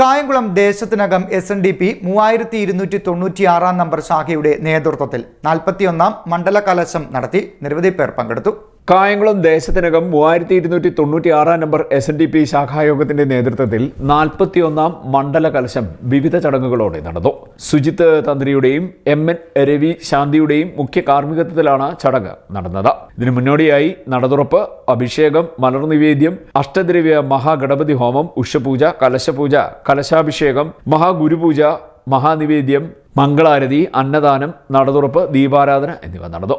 കായംകുളം ദേശത്തിനകം S N D P മൂവായിരത്തി ഇരുന്നൂറ്റി തൊണ്ണൂറ്റി ആറാം നമ്പർ ശാഖയുടെ നേതൃത്വത്തിൽ നാൽപ്പത്തിയൊന്നാം മണ്ഡല കലശം നടത്തി നിരവധി പേർ പങ്കെടുത്തു. കായംകുളം ദേശത്തിനകം മൂവായിരത്തി ഇരുന്നൂറ്റി തൊണ്ണൂറ്റി ആറാം number S N D P ശാഖായോഗത്തിന്റെ നേതൃത്വത്തിൽ നാൽപ്പത്തിയൊന്നാം മണ്ഡല കലശം വിവിധ ചടങ്ങുകളോടെ നടന്നു. സുജിത്ത് തന്ത്രിയുടെയും എം എൻ രവി ശാന്തിയുടെയും മുഖ്യ കാർമ്മികത്വത്തിലാണ് ചടങ്ങ് നടന്നത്. ഇതിനു മുന്നോടിയായി നടതുറപ്പ് അഭിഷേകം മലർനിവേദ്യം അഷ്ടദ്രവ്യ മഹാഗണപതി ഹോമം ഉഷപൂജ കലശപൂജ കലശാഭിഷേകം മഹാഗുരുപൂജ മഹാനിവേദ്യം മംഗളാരതി അന്നദാനം നടതുറപ്പ് ദീപാരാധന എന്നിവ നടന്നു.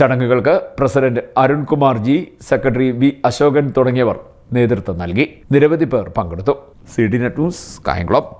ചടങ്ങുകൾക്ക് president Arunkumar G secretary V Ashokan തുടങ്ങിയവർ നേതൃത്വം നൽകി. നിരവധി പേർ പങ്കെടുത്തു. C D net news Kayamkulam.